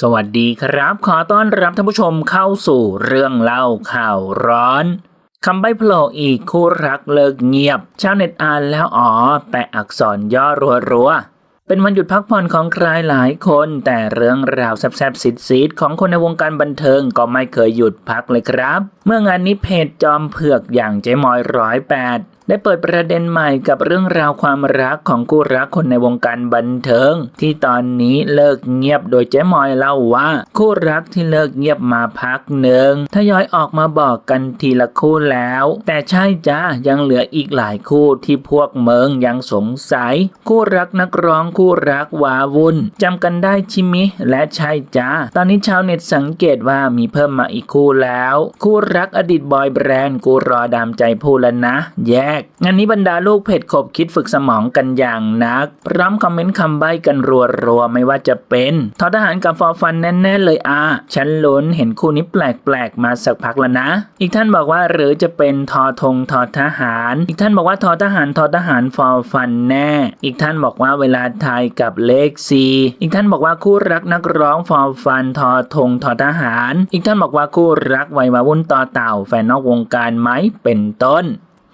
สวัสดีครับ ขอต้อนรับท่านผู้ชมเข้าสู่เรื่องเล่าข่าวร้อนคำใบ้โผล่อีกคู่รักเลิกเงียบ ชาวเน็ตอ่านแล้วอ๋อ แต่อักษรย่อรัวๆ เป็นวันหยุดพักผ่อนของใครหลายคน แต่เรื่องราวแซบๆซิดๆของคนในวงการบันเทิงก็ไม่เคยหยุดพักเลยครับ เมื่องานนี้เพจจอมเผือกอย่างเจ๊มอยร้อยแปด ได้เปิดประเด็นใหม่กับเรื่องราวความรักของคู่รักคนในวงการบันเทิง ที่ตอนนี้เลิกเงียบโดยเจ๊มอยเล่าว่า คู่รักที่เลิกเงียบมาพักหนึ่งทยอยออกมาบอกกันทีละคู่แล้ว แต่ใช่จ้ายังเหลืออีกหลายคู่ที่พวกเมืองยังสงสัย คู่รักนักร้องคู่รักวาวุ่นจำกันได้ชิมิ และใช่จ้าตอนนี้ชาวเน็ตสังเกตว่ามีเพิ่มมาอีกคู่แล้ว คู่รักอดีตบอยแบรนด์กูรอดามใจพูดแล้วนะ แย่กงานนี้บรรดาลูกเพจขบคิดฝึกสมองกันอย่างนัก พร้อมคอมเมนต์คำใบ้กันรัวๆ ไม่ว่าจะเป็นทอทหารกับฟอฟันแน่ๆเลยอะฉันลุ้นเห็นคู่นี้แปลกๆ มาสักพักแล้วนะ อีกท่านบอกว่าหรือจะเป็นทอทงทอทหาร อีกท่านบอกว่าทอทหารทอทหารฟอฟันแน่ อีกท่านบอกว่าเวลาไทยกับเลขซีอีกท่านบอกว่าคู่รักนักร้องฟอฟันทอทงทอทหาร อีกท่านบอกว่าคู่รักวัยวาวุ่นต่อเต่าแฟนนอกวงการไหมเป็นต้น